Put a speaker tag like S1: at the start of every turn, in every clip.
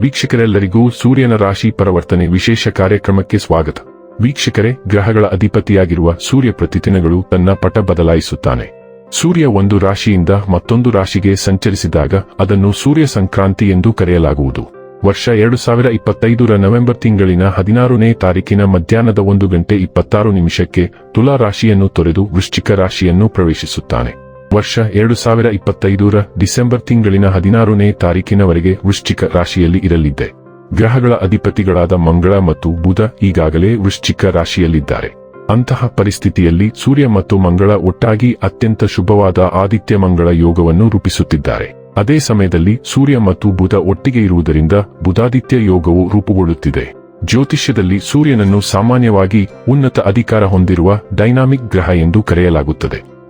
S1: ವೀಕ್ಷಕರೆಲ್ಲರಿಗೂ ಸೂರ್ಯನ ರಾಶಿ ಪರಿವರ್ತನೆ ವಿಶೇಷ ಕಾರ್ಯಕ್ರಮಕ್ಕೆ ಸ್ವಾಗತ. ವೀಕ್ಷಕರೇ, ಗ್ರಹಗಳ ಅಧಿಪತಿಯಾಗಿರುವ ಸೂರ್ಯ ಪ್ರತಿದಿನಗಳು ತನ್ನ ಪಟ ಬದಲಾಯಿಸುತ್ತಾನೆ. ಸೂರ್ಯ ಒಂದು ರಾಶಿಯಿಂದ ಮತ್ತೊಂದು ರಾಶಿಗೆ ಸಂಚರಿಸಿದಾಗ ಅದನ್ನು ಸೂರ್ಯ ಸಂಕ್ರಾಂತಿ ಎಂದು ಕರೆಯಲಾಗುವುದು. ವರ್ಷ ಎರಡು ಸಾವಿರ ಇಪ್ಪತ್ತೈದರ ನವೆಂಬರ್ ತಿಂಗಳಿನ ಹದಿನಾರನೇ ತಾರೀಕಿನ ಮಧ್ಯಾಹ್ನದ ಒಂದು ಗಂಟೆ ಇಪ್ಪತ್ತಾರು ನಿಮಿಷಕ್ಕೆ ತುಲಾ ರಾಶಿಯನ್ನು ತೊರೆದು ವೃಶ್ಚಿಕ ರಾಶಿಯನ್ನು ಪ್ರವೇಶಿಸುತ್ತಾನೆ. ವರ್ಷ ಎರಡು ಸಾವಿರ ಇಪ್ಪತ್ತೈದರ ಡಿಸೆಂಬರ್ ತಿಂಗಳಿನ ಹದಿನಾರನೇ ತಾರೀಕಿನವರೆಗೆ ವೃಶ್ಚಿಕ ರಾಶಿಯಲ್ಲಿ ಇರಲಿದ್ದೆ. ಗ್ರಹಗಳ ಅಧಿಪತಿಗಳಾದ ಮಂಗಳ ಮತ್ತು ಬುಧ ಈಗಾಗಲೇ ವೃಶ್ಚಿಕ ರಾಶಿಯಲ್ಲಿದ್ದಾರೆ. ಅಂತಹ ಪರಿಸ್ಥಿತಿಯಲ್ಲಿ ಸೂರ್ಯ ಮತ್ತು ಮಂಗಳ ಒಟ್ಟಾಗಿ ಅತ್ಯಂತ ಶುಭವಾದ ಆದಿತ್ಯ ಮಂಗಳ ಯೋಗವನ್ನು ರೂಪಿಸುತ್ತಿದ್ದಾರೆ. ಅದೇ ಸಮಯದಲ್ಲಿ ಸೂರ್ಯ ಮತ್ತು ಬುಧ ಒಟ್ಟಿಗೆ ಇರುವುದರಿಂದ ಬುಧಾದಿತ್ಯ ಯೋಗವು ರೂಪುಗೊಳ್ಳುತ್ತಿದೆ. ಜ್ಯೋತಿಷ್ಯದಲ್ಲಿ ಸೂರ್ಯನನ್ನು ಸಾಮಾನ್ಯವಾಗಿ ಉನ್ನತ ಅಧಿಕಾರ ಹೊಂದಿರುವ ಡೈನಾಮಿಕ್ ಗ್ರಹ ಎಂದು ಕರೆಯಲಾಗುತ್ತದೆ.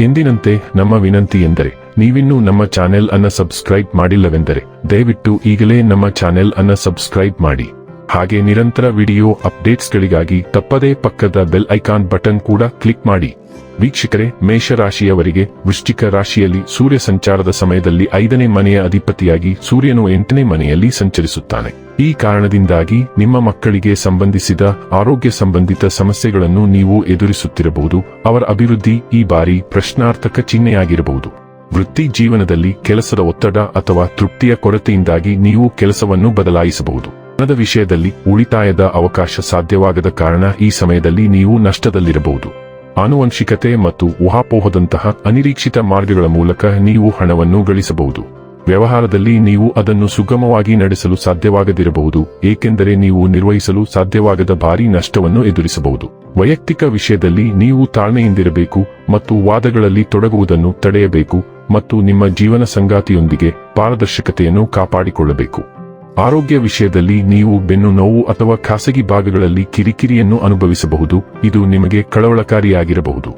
S1: ಎಂದಿನಂತೆ ನಮ್ಮ ವಿನಂತಿ ಎಂದರೆ, ನೀವಿನ್ನೂ ನಮ್ಮ ಚಾನೆಲ್ ಅನ್ನ ಸಬ್ಸ್ಕ್ರೈಬ್ ಮಾಡಿಲ್ಲವೆಂದರೆ, ದಯವಿಟ್ಟು ಈಗಲೇ ನಮ್ಮ ಚಾನೆಲ್ ಅನ್ನ ಸಬ್ಸ್ಕ್ರೈಬ್ ಮಾಡಿ. ಹಾಗೆ ನಿರಂತರ ವಿಡಿಯೋ ಅಪ್ಡೇಟ್ಸ್ಗಳಿಗಾಗಿ ತಪ್ಪದೇ ಪಕ್ಕದ ಬೆಲ್ ಐಕಾನ್ ಬಟನ್ ಕೂಡ ಕ್ಲಿಕ್ ಮಾಡಿ. ವೀಕ್ಷಕರೇ, ಮೇಷರಾಶಿಯವರಿಗೆ ವೃಶ್ಚಿಕ ರಾಶಿಯಲ್ಲಿ ಸೂರ್ಯ ಸಂಚಾರದ ಸಮಯದಲ್ಲಿ ಐದನೇ ಮನೆಯ ಅಧಿಪತಿಯಾಗಿ ಸೂರ್ಯನು ಎಂಟನೇ ಮನೆಯಲ್ಲಿ ಸಂಚರಿಸುತ್ತಾನೆ. ಈ ಕಾರಣದಿಂದಾಗಿ ನಿಮ್ಮ ಮಕ್ಕಳಿಗೆ ಸಂಬಂಧಿಸಿದ ಆರೋಗ್ಯ ಸಂಬಂಧಿತ ಸಮಸ್ಯೆಗಳನ್ನು ನೀವು ಎದುರಿಸುತ್ತಿರಬಹುದು. ಅವರ ಅಭಿವೃದ್ಧಿ ಈ ಬಾರಿ ಪ್ರಶ್ನಾರ್ಥಕ ಚಿಹ್ನೆಯಾಗಿರಬಹುದು. ವೃತ್ತಿ ಜೀವನದಲ್ಲಿ ಕೆಲಸದ ಒತ್ತಡ ಅಥವಾ ತೃಪ್ತಿಯ ಕೊರತೆಯಿಂದಾಗಿ ನೀವು ಕೆಲಸವನ್ನು ಬದಲಾಯಿಸಬಹುದು. ಹಣದ ವಿಷಯದಲ್ಲಿ ಉಳಿತಾಯದ ಅವಕಾಶ ಸಾಧ್ಯವಾಗದ ಕಾರಣ ಈ ಸಮಯದಲ್ಲಿ ನೀವು ನಷ್ಟದಲ್ಲಿರಬಹುದು. ಆನುವಂಶಿಕತೆ ಮತ್ತು ಊಹಾಪೋಹದಂತಹ ಅನಿರೀಕ್ಷಿತ ಮಾರ್ಗಗಳ ಮೂಲಕ ನೀವು ಹಣವನ್ನು ಗಳಿಸಬಹುದು. ವ್ಯವಹಾರದಲ್ಲಿ ನೀವು ಅದನ್ನು ಸುಗಮವಾಗಿ ನಡೆಸಲು ಸಾಧ್ಯವಾಗದಿರಬಹುದು, ಏಕೆಂದರೆ ನೀವು ನಿರ್ವಹಿಸಲು ಸಾಧ್ಯವಾಗದ ಭಾರಿ ನಷ್ಟವನ್ನು ಎದುರಿಸಬಹುದು. ವೈಯಕ್ತಿಕ ವಿಷಯದಲ್ಲಿ ನೀವು ತಾಳ್ಮೆಯಿಂದಿರಬೇಕು ಮತ್ತು ವಾದಗಳಲ್ಲಿ ತೊಡಗುವುದನ್ನು ತಡೆಯಬೇಕು ಮತ್ತು ನಿಮ್ಮ ಜೀವನ ಸಂಗಾತಿಯೊಂದಿಗೆ ಪಾರದರ್ಶಕತೆಯನ್ನು ಕಾಪಾಡಿಕೊಳ್ಳಬೇಕು. ಆರೋಗ್ಯ ವಿಷಯದಲ್ಲಿ ನೀವು ಬೆನ್ನು ನೋವು ಅಥವಾ ಖಾಸಗಿ ಭಾಗಗಳಲ್ಲಿ ಕಿರಿಕಿರಿಯನ್ನು ಅನುಭವಿಸಬಹುದು, ಇದು ನಿಮಗೆ ಕಳವಳಕಾರಿಯಾಗಿರಬಹುದು.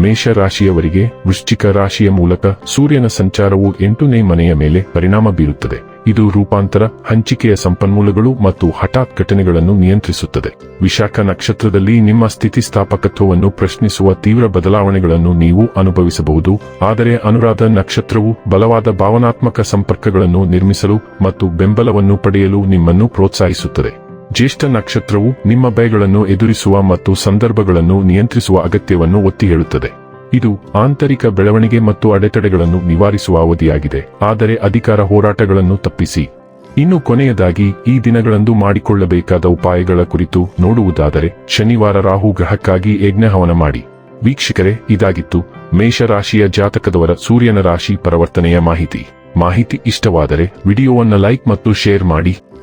S1: ಮೇಷ ರಾಶಿಯವರಿಗೆ ವೃಶ್ಚಿಕ ರಾಶಿಯ ಮೂಲಕ ಸೂರ್ಯನ ಸಂಚಾರವು ಎಂಟನೇ ಮನೆಯ ಮೇಲೆ ಪರಿಣಾಮ ಬೀರುತ್ತದೆ. ಇದು ರೂಪಾಂತರ, ಹಂಚಿಕೆಯ ಸಂಪನ್ಮೂಲಗಳು ಮತ್ತು ಹಠಾತ್ ಘಟನೆಗಳನ್ನು ನಿಯಂತ್ರಿಸುತ್ತದೆ. ವಿಶಾಖ ನಕ್ಷತ್ರದಲ್ಲಿ ನಿಮ್ಮ ಸ್ಥಿತಿಸ್ಥಾಪಕತ್ವವನ್ನು ಪ್ರಶ್ನಿಸುವ ತೀವ್ರ ಬದಲಾವಣೆಗಳನ್ನು ನೀವು ಅನುಭವಿಸಬಹುದು. ಆದರೆ ಅನುರಾಧ ನಕ್ಷತ್ರವು ಬಲವಾದ ಭಾವನಾತ್ಮಕ ಸಂಪರ್ಕಗಳನ್ನು ನಿರ್ಮಿಸಲು ಮತ್ತು ಬೆಂಬಲವನ್ನು ಪಡೆಯಲು ನಿಮ್ಮನ್ನು ಪ್ರೋತ್ಸಾಹಿಸುತ್ತದೆ. ಜ್ಯೇಷ್ಠ ನಕ್ಷತ್ರವು ನಿಮ್ಮ ಭಯಗಳನ್ನು ಎದುರಿಸುವ ಮತ್ತು ಸಂದರ್ಭಗಳನ್ನು ನಿಯಂತ್ರಿಸುವ ಅಗತ್ಯವನ್ನು ಒತ್ತಿ ಹೇಳುತ್ತದೆ. ಇದು ಆಂತರಿಕ ಬೆಳವಣಿಗೆ ಮತ್ತು ಅಡೆತಡೆಗಳನ್ನು ನಿವಾರಿಸುವ ಅವಧಿಯಾಗಿದೆ. ಆದರೆ ಅಧಿಕಾರ ಹೋರಾಟಗಳನ್ನು ತಪ್ಪಿಸಿ. ಇನ್ನು ಕೊನೆಯದಾಗಿ, ಈ ದಿನಗಳಂದು ಮಾಡಿಕೊಳ್ಳಬೇಕಾದ ಉಪಾಯಗಳ ಕುರಿತು ನೋಡುವುದಾದರೆ, ಶನಿವಾರ ರಾಹು ಗ್ರಹಕ್ಕಾಗಿ ಯಜ್ಞಹವನ ಮಾಡಿ. ವೀಕ್ಷಕರೇ, ಇದಾಗಿತ್ತು. ಮೇಷರಾಶಿಯ ಜಾತಕದವರ ಸೂರ್ಯನ ರಾಶಿ ಪರಿವರ್ತನೆಯ ಮಾಹಿತಿ. ಮಾಹಿತಿ ಇಷ್ಟವಾದರೆ, ವಿಡಿಯೋವನ್ನು ಲೈಕ್ ಮತ್ತು ಶೇರ್ ಮಾಡಿ.